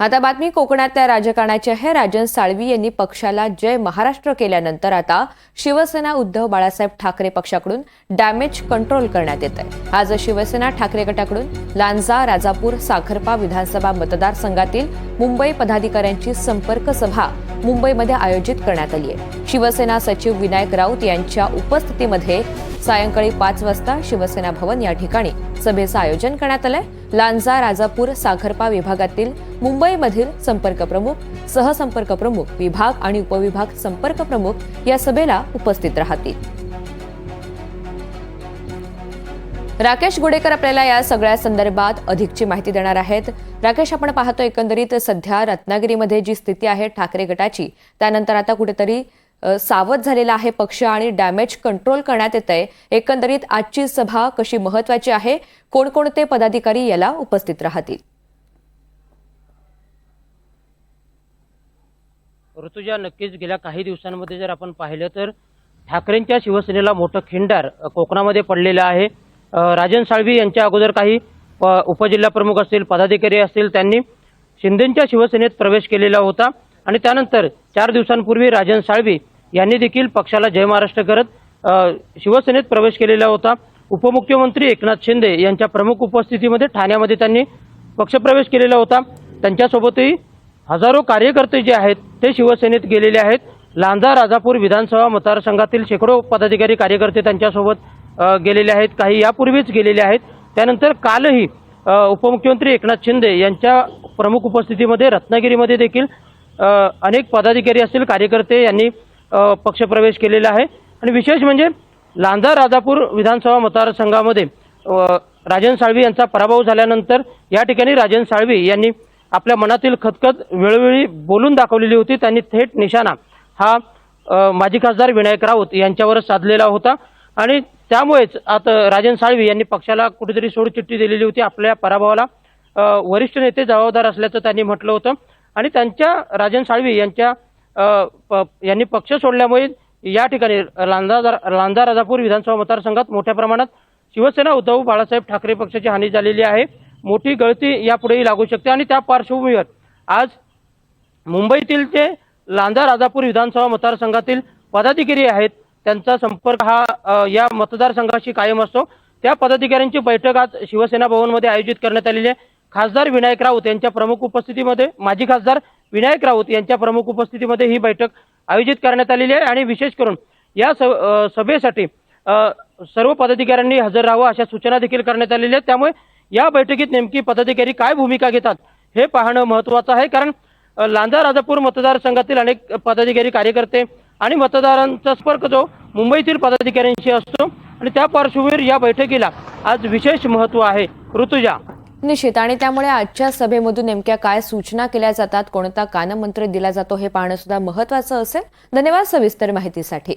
आता बातमी कोकणातल्या राजकारणाची आहे. राजन साळवी यांनी पक्षाला जय महाराष्ट्र केल्यानंतर आता शिवसेना उद्धव बाळासाहेब ठाकरे पक्षाकडून डॅमेज कंट्रोल करण्यात येत आहे आज शिवसेना ठाकरे गटाकडून लांजा राजापूर साखरपा विधानसभा मतदारसंघातील मुंबई पदाधिकाऱ्यांची संपर्क सभा मुंबईमध्ये आयोजित करण्यात आली आहे. शिवसेना सचिव विनायक राऊत यांच्या उपस्थितीमध्ये सायंकाळी पाच वाजता शिवसेना भवन या ठिकाणी सभेचं आयोजन करण्यात आलंय. लांजा राजापूर साखरपा विभागातील मुंबईमधील संपर्क प्रमुख सहसंपर्क प्रमुख विभाग आणि उपविभाग संपर्क प्रमुख या सभेला उपस्थित राहतील. राकेश गुडेकर आपल्याला या सगळ्या संदर्भात अधिकची माहिती देणार आहेत. राकेश आपण पाहतो एकंदरीत सध्या रत्नागिरीमध्ये जी स्थिती आहे ठाकरे गटाची त्यानंतर आता कुठेतरी सावध झालेला आहे पक्ष आणि डॅमेज कंट्रोल करण्यात येत आहे एकंदरीत आजची सभा कशी महत्वाची आहे? कोणकोणते पदाधिकारी याला उपस्थित राहतील? ऋतुजा नक्कीच गेल्या काही दिवसांमध्ये जर आपण पाहिलं तर ठाकरेंच्या शिवसेनेला मोठं खिंडार कोकणामध्ये पडलेलं आहे. राजन साळवी यांच्या अगोदर काही प- उपजिल्हा प्रमुख असतील पदाधिकारी असतील त्यांनी शिंदेंच्या शिवसेनेत प्रवेश केलेला होता. आणि त्यानंतर चार दिवसांपूर्वी राजन साळवी यांनी देखील पक्षाला जय महाराष्ट्र करत शिवसेनेत प्रवेश केलेला होता. उपमुख्यमंत्री एकनाथ शिंदे यांच्या प्रमुख उपस्थितीमध्ये ठाण्यामध्ये त्यांनी पक्षप्रवेश केलेला होता. त्यांच्यासोबतही हजारो कार्यकर्ते जे आहेत ते शिवसेनेत गेलेले आहेत. लांजा राजापूर विधानसभा मतदारसंघातील शेकडो पदाधिकारी कार्यकर्ते त्यांच्यासोबत गेलेले आहेत काही यापूर्वीच गेलेले आहेत. त्यानंतर कालही उपमुख्यमंत्री एकनाथ शिंदे यांच्या प्रमुख उपस्थितीमध्ये रत्नागिरीमध्ये देखील अनेक पदाधिकारी असतील कार्यकर्ते यांनी पक्षप्रवेश केलेला आहे. आणि विशेष म्हणजे लांजा राजापूर विधानसभा मतदारसंघामध्ये राजन साळवी यांचा पराभव झाल्यानंतर या ठिकाणी राजन साळवी यांनी आपल्या मनातील खतखत वेळोवेळी बोलून दाखवलेली होती. त्यांनी थेट निशाणा हा माजी खासदार विनायक राऊत यांच्यावरच साधलेला होता. आणि त्यामुळेच आता राजन साळवी यांनी पक्षाला कुठेतरी सोडचिठ्ठी दिलेली होती आपल्या पराभवाला. वरिष्ठ नेते जबाबदार असल्याचं त्यांनी म्हटलं होतं. आणि त्यांच्या राजन साळवी यांच्या प- यांनी पक्ष सोडल्यामुळे या ठिकाणी लांजा लांजा राजापूर विधानसभा मतदारसंघात मोठ्या प्रमाणात शिवसेना उद्धव बाळासाहेब ठाकरे पक्षाची हानी झालेली आहे. मोठी गळती यापुढेही लागू शकते. आणि त्या पार्श्वभूमीवर आज मुंबईतील जे लांजा राजापूर विधानसभा मतदारसंघातील पदाधिकारी आहेत त्यांचा संपर्क हा या मतदारसंघाशी कायम असतो. त्या पदाधिकाऱ्यांची बैठक आज शिवसेना भवनमध्ये आयोजित करण्यात आलेली आहे. खासदार विनायक राऊत यांच्या प्रमुख उपस्थितीमध्ये माजी खासदार विनायक राऊत यांच्या प्रमुख उपस्थितीमध्ये ही बैठक आयोजित करण्यात आलेली आहे आणि विशेष करून या स- सभेसाठी सर्व पदाधिकाऱ्यांनी हजर राहावं अशा सूचना देखील करण्यात आलेल्या आहेत. त्यामुळे या बैठकीत नेमकी पदाधिकारी काय भूमिका घेतात हे पाहणं महत्त्वाचं आहे. कारण लांजा राजापूर मतदारसंघातील अनेक पदाधिकारी कार्यकर्ते आणि मतदारांचा संपर्क जो मुंबईतील पदाधिकाऱ्यांशी असतो आणि त्या पार्श्वभूमीवर या बैठकीला आज विशेष महत्त्व आहे. ऋतुजा. निश्चित. आणि त्यामुळे आजच्या सभेमधून नेमक्या काय सूचना केल्या जातात कोणता कानमंत्र दिला जातो हे पाहणं सुद्धा महत्वाचं असेल. धन्यवाद सविस्तर माहितीसाठी.